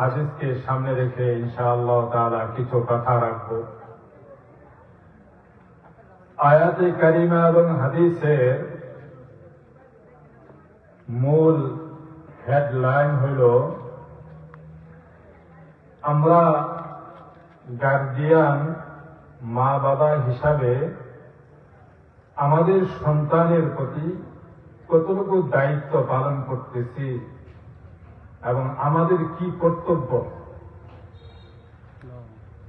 হাদিসকে সামনে রেখে ইনশাআল্লাহ তাআলা কিছু কথা রাখব। আয়াতে কারিমা এবং হাদিসের মূল হেডলাইন হইল, আমরা গার্জিয়ান মা বাবা হিসাবে আমাদের সন্তানের প্রতি কতটুকু দায়িত্ব পালন করতেছি এবং আমাদের কি কর্তব্য?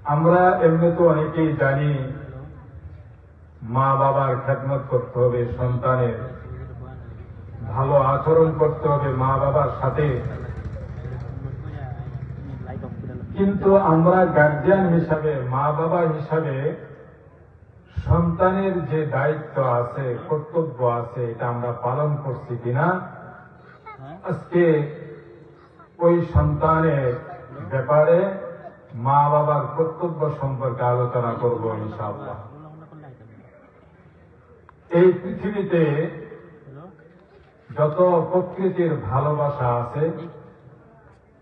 আমরা এমনি তো অনেকেই জানি মা বাবার খেদমত করতে হবে, সন্তানের ভালো আচরণ করতে হবে মা বাবার সাথে। কিন্তু আমরা গার্জিয়ান হিসাবে মা বাবা হিসাবে সন্তানের যে দায়িত্ব আছে, কর্তব্য আছে, এটা আমরা পালন করছি কিনা? আজকে ওই সন্তানের ব্যাপারে মা বাবার কর্তব্য সম্পর্কে আলোচনা করব ইনশাআল্লাহ। এই পৃথিবীতে যত প্রকৃতির ভালোবাসা আছে,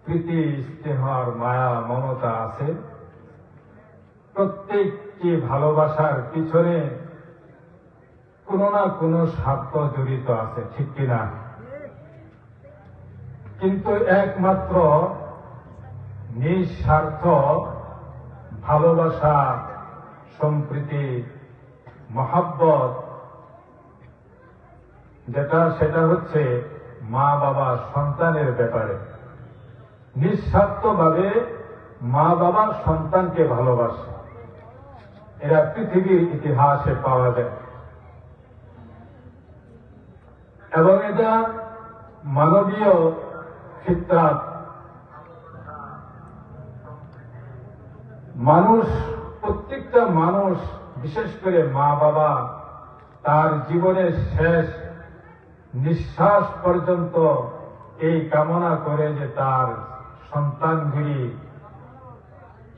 প্রীতি স্নেহর মায়া, মমতা আছে, প্রত্যেকটি ভালোবাসার পিছনে কোন না কোন স্বার্থ জড়িত আছে, ঠিক কিনা? কিন্তু একমাত্র নিঃস্বার্থ ভালোবাসা, সম্প্রীতি, মহাব্বত, যেটা, সেটা হচ্ছে মা বাবা সন্তানের ব্যাপারে। নিঃস্বার্থভাবে মা বাবা সন্তানকে ভালোবাসে। এরা পৃথিবীর ইতিহাসে পাওয়া যায়। এবং এটা মানবীয় ফিতরাত মানুষ, প্রত্যেকটা মানুষ, বিশেষ করে মা বাবা, তার জীবনের শেষ নিঃশ্বাস পর্যন্ত এই কামনা করে যে তার সন্তানগুলি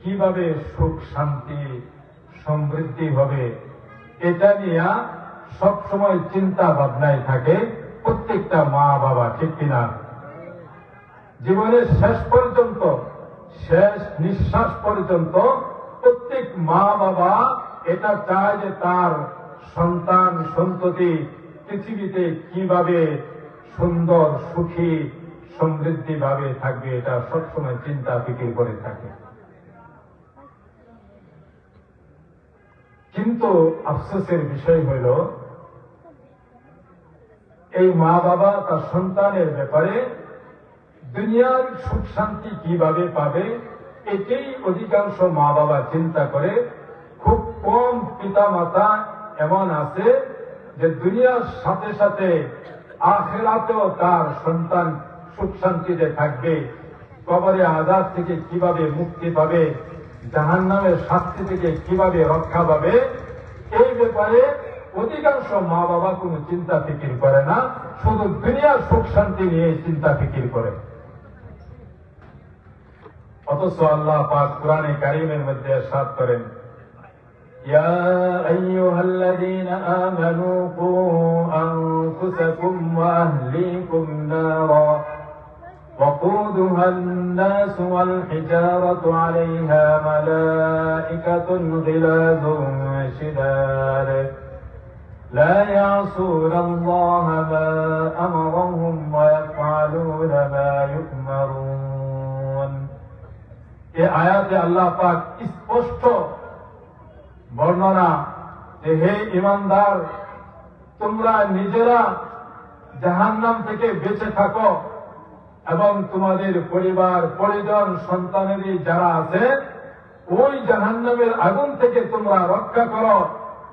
কীভাবে সুখ, শান্তি, সমৃদ্ধি হবে, এটা নিয়ে সবসময় চিন্তা ভাবনায় থাকে প্রত্যেকটা মা বাবা, ঠিক কিনা? জীবনের শেষ পর্যন্ত, শেষ নিঃশ্বাস পর্যন্ত প্রত্যেক মা বাবা এটা চায় যে তার সন্তান, সন্ততি পৃথিবীতে কীভাবে সুন্দর, সুখী সমৃদ্ধি ভাবে থাকবে এটা সবসময় চিন্তা, ফিকির করে থাকে। কিন্তু আফসোসের বিষয় হইল, এই মা বাবা তার সন্তানের ব্যাপারে দুনিয়ার সুখ শান্তি কীভাবে পাবে এটাই অধিকাংশ মা বাবা চিন্তা করে। খুব কম পিতা মাতা এমন আছে যে দুনিয়ার সাথে সাথে আখেরাতেও তার সন্তান সুখ শান্তিতে থাকবে। কবরে আজাদ থেকে কীভাবে মুক্তি পাবে জাহান নামের শাস্তি থেকে কীভাবে রক্ষা পাবে, এই ব্যাপারে অধিকাংশ মা বাবা কোনো চিন্তা ফিকির করে না, শুধু দুনিয়ার সুখ শান্তি নিয়ে চিন্তা ফিকির করে। অথচ আল্লাহ পাক কোরআনে কারিমের মধ্যে সাত করেন يا أيها الذين آمنوا قوا أنفسكم وأهليكم نارا وقودها الناس والحجارة عليها ملائكة غلاظ شداد لا يعصون الله ما أمرهم ويفعلون ما يؤمرون এ আয়াতে আল্লাহ পাক স্পষ্ট বর্ণনা যে হে ইমানদার তোমরা নিজেরা জাহান্নাম থেকে বেঁচে থাকো এবং তোমাদের পরিবার পরিজন সন্তানেরই যারা আছে ওই জাহান্নামের আগুন থেকে তোমরা রক্ষা করো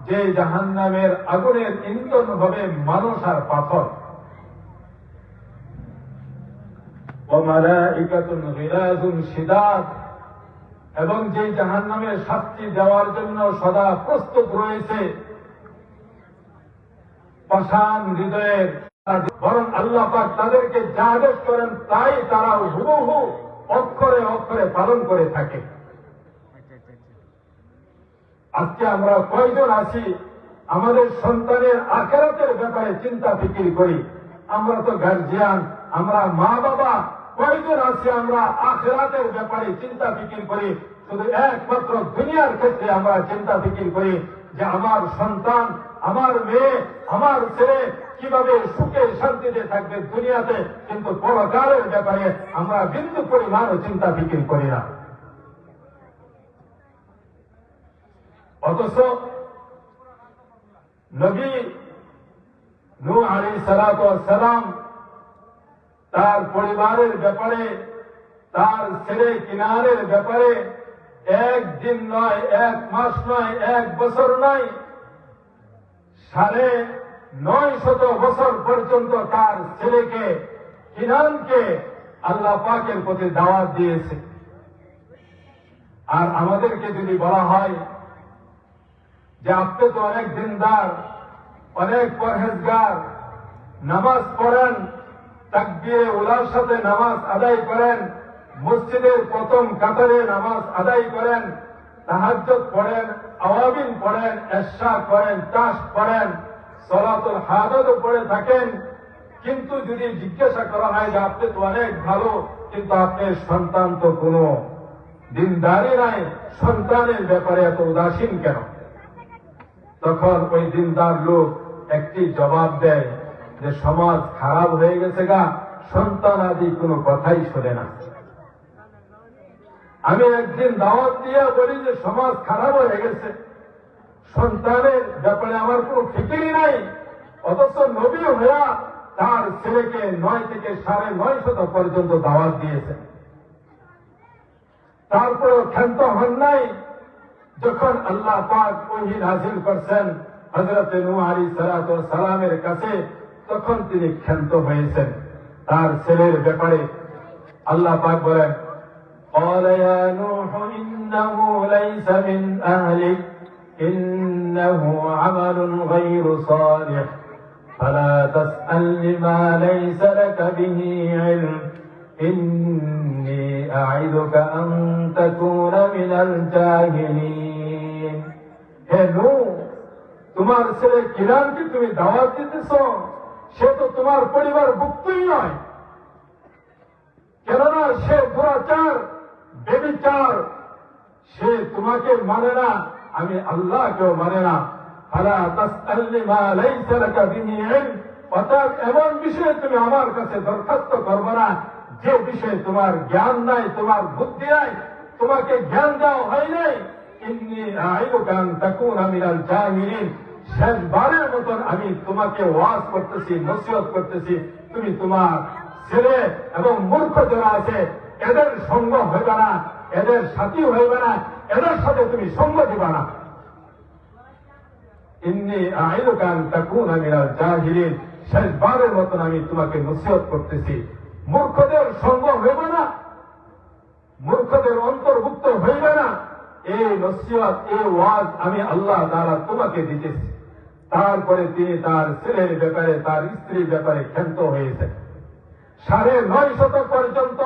যে জাহান্নামের আগুনের ইন্ধন হবে মানুষ আর পাথর وملائكة غلاظ شداد এবং যে জাহান নামের শাস্তি দেওয়ার জন্য সদা প্রস্তুত রয়েছে, পাষাণ হৃদয়ের বরং আল্লাহ পাক তাদেরকে যা আদেশ করেন, তাই তারা হুবহু অক্ষরে অক্ষরে পালন করে থাকে। আজকে আমরা কয়জন আছি? আমাদের সন্তানের আখেরাতের ব্যাপারে চিন্তা ফিকির করি। আমরা তো গার্জিয়ান, আমরা মা বাবা কয়জন আছি আমরা আখেরাতের ব্যাপারে চিন্তা ফিকির করি, শুধু একমাত্র দুনিয়ার ক্ষেত্রে আমরা চিন্তা ফিকির করি যে আমার সন্তান, আমার মেয়ে, আমার ছেলে কীভাবে সুখে শান্তিতে থাকবে দুনিয়াতে, কিন্তু পরকালের ব্যাপারে আমরা বিন্দু পরিমাণও চিন্তা ফিকির করি না। অথচ নবী নূ আলী সালাম তার পরিবারের ব্যাপারে, তার ছেলে কিনারের ব্যাপারে একদিন নয়, এক মাস নয়, এক বছর নয়, সাড়ে নয় শত বছর পর্যন্ত তার ছেলেকে, কিনানকে আল্লাহ পাকের প্রতি দাওয়াত দিয়েছে। আর আমাদেরকে যদি বলা হয় যে আপনি তো অনেক দিনদার, অনেক পরহেজগার, নামাজ পড়েন তাকবিরে উলার সাথে নামাজ আদায় করেন। মসজিদের প্রথম কাতারে নামাজ আদায় করেন। তাহাজ্জত পড়েন আওয়াবিন পড়েন, এশা করেন চাষ করেন সলাতুল হাজতও পড়ে থাকেন। কিন্তু যদি জিজ্ঞাসা করা হয় যে আপনি তো অনেক ভালো, কিন্তু আপনার সন্তান তো কোনো। দিনদারি নাই, সন্তানের ব্যাপারে এত উদাসীন কেন? তখন ওই দিনদার লোক একটি জবাব দেয় যে সমাজ খারাপ হয়ে গেছে গা, সন্তান আদি কোনো কথাই শোনে না। আমি একদিন দাওয়াত দিয়ে বলি যে সমাজ খারাপ হয়ে গেছে। সন্তানের ব্যাপারে আমার কোনো ফিকিরই নাই। অথচ নবী হইয়া তার ছেলেকে নয় থেকে সাড়ে নয় শত পর্যন্ত দাওয়াত দিয়েছে। তারপর ক্ষান্ত হন নাই। যখন আল্লাহ পাক ওহি নাজিল করছেন হজরত নু আলী সালাত সালামের কাছে তখন তিনি ক্ষান্ত হয়েছেন তার ছেলের ব্যাপারে আল্লাহ পাক বলেন قال يا نوح إنه ليس من أهلك إنه عمل غير صالح فلا تسأل لما ليس لك به علم إني أعدك أن تكون من الجاهلين হে নু তোমার ছেলে কিরানকে তুমি দাওয়াত দিতেছ সে তো তোমার পরিবার ভুক্তই নয়। কেননা সে দুরাচার, বেবিচার, সে তোমাকে মানে না। আমি আল্লাহকেও মানে না। অর্থাৎ এমন বিষয়ে তুমি আমার কাছে দরখাস্ত করবে না। যে বিষয়ে তোমার জ্ঞান নাই, তোমার বুদ্ধি নাই, তোমাকে জ্ঞান দেওয়া হয় নাই। আইয়ুকা আন তাকুনা শেষবারের মতন আমি তোমাকে ওয়াজ করতেছি, নসিহত করতেছি। তুমি তোমার ছেলে এবং মূর্খ যারা আছে, এদের সঙ্গ হইবে না, এদের সাথী হইবে না, এদের সাথে তুমি সঙ্গ দিবা না। ইন্নি আইলুকান তাকুন মিনাল জাহিলিন। শেষবারের মতন আমি তোমাকে নসিহত করতেছি। মূর্খদের সঙ্গ হইবে না, মূর্খদের অন্তর্ভুক্ত হইবে না। এই নসিহত, এই ওয়াজ আমি আল্লাহ দ্বারা তোমাকে দিতেছি। তারপরে তিনি তার ছেলের ব্যাপারে, তার স্ত্রীর ব্যাপারে ক্ষান্ত হয়েছেন। সাড়ে নয় শত পর্যন্ত,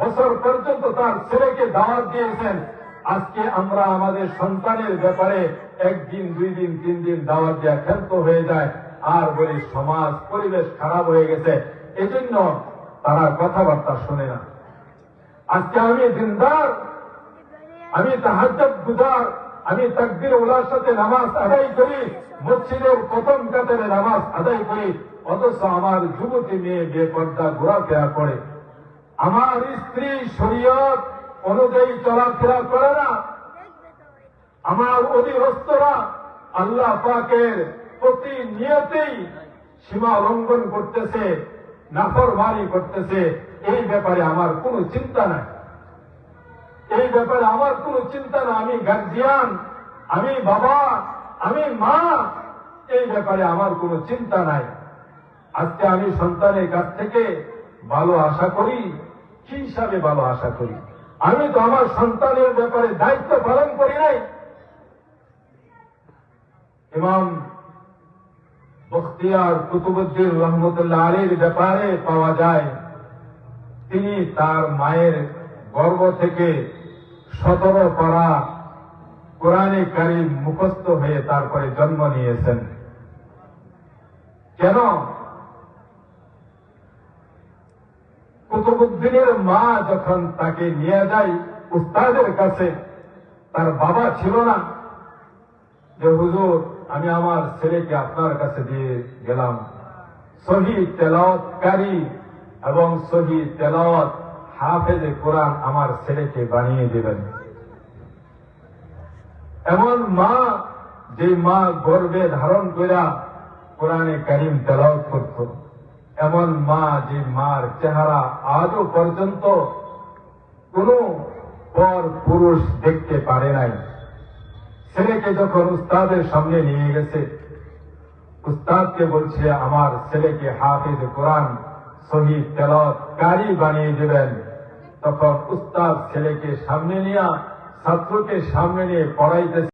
বছর পর্যন্ত তার ছেলেকে দাওয়াত দিয়েছেন। আজকে আমরা আমাদের সন্তানের ব্যাপারে একদিন, দুই দিন, তিন দিন দাওয়াত দেওয়া ক্ষান্ত হয়ে যায় আর বলি সমাজ, পরিবেশ খারাপ হয়ে গেছে। এজন্য তারা কথাবার্তা শোনে না। আজকে আমি দিনদার, আমি তাহাজ্জত গুজার আমি তাকবির ওলার সাথে নামাজ আদায় করি, মসজিদের প্রথম কাতারে নামাজ আদায় করি, অথচ আমার যুবতী মেয়ে বেপর্দা ঘোরাফেরা করে। আমার স্ত্রী শরীয়ত অনুযায়ী চলাফেরা করে না। আমার অধীনস্থরা আল্লাহ পাকের প্রতি নিয়তেই সীমা লঙ্ঘন করতেছে, নাফরমানি করতেছে। এই ব্যাপারে আমার কোনো চিন্তা নাই। এই ব্যাপারে আমার কোনো চিন্তা না। আমি গার্জিয়ান, আমি বাবা, আমি মা, এই ব্যাপারে আমার কোনো চিন্তা নাই। আজকে আমি সন্তানের কাছ থেকে ভালো আশা করি, কি হিসাবে ভালো আশা করি? আমি তো আমার সন্তানের ব্যাপারে দায়িত্ব পালন করি নাই। ইমাম বখতিয়ার কুতুবুদ্দিন রহমতুল্লাহ আলীর ব্যাপারে পাওয়া যায়, তিনি তার মায়ের গর্ব থেকে সতেরো পাড়া কোরআনে কারিম মুখস্থ হয়ে তারপরে জন্ম নিয়েছেন। কেন? কুতুবুদ্দিনের মা যখন তাকে নিয়ে যায় উস্তাদের কাছে, তার বাবা ছিল না। যে, হুজুর, আমি আমার ছেলেকে আপনার কাছে দিয়ে গেলাম। সহি তেলাওয়াতকারী এবং সহি তেলাওয়াত হাফেজে কোরআন আমার ছেলেকে বানিয়ে দেবেন। এমন মা, যে মা গর্বে ধারণ কইরা কোরআনে কারিম তেলাওয়াত করত, এমন মা, যে মার চেহারা আজও পর্যন্ত কোন পর পুরুষ দেখতে পারে নাই। ছেলেকে যখন উস্তাদের সামনে নিয়ে গেছে, উস্তাদকে বলছে, আমার ছেলেকে হাফিজ কোরআন শহীদ তেলত কারি বানিয়ে দেবেন। তখন উস্তাদ ছেলেকে সামনে নিয়ে ছাত্রকে সামনে নিয়ে পড়াইতেছে।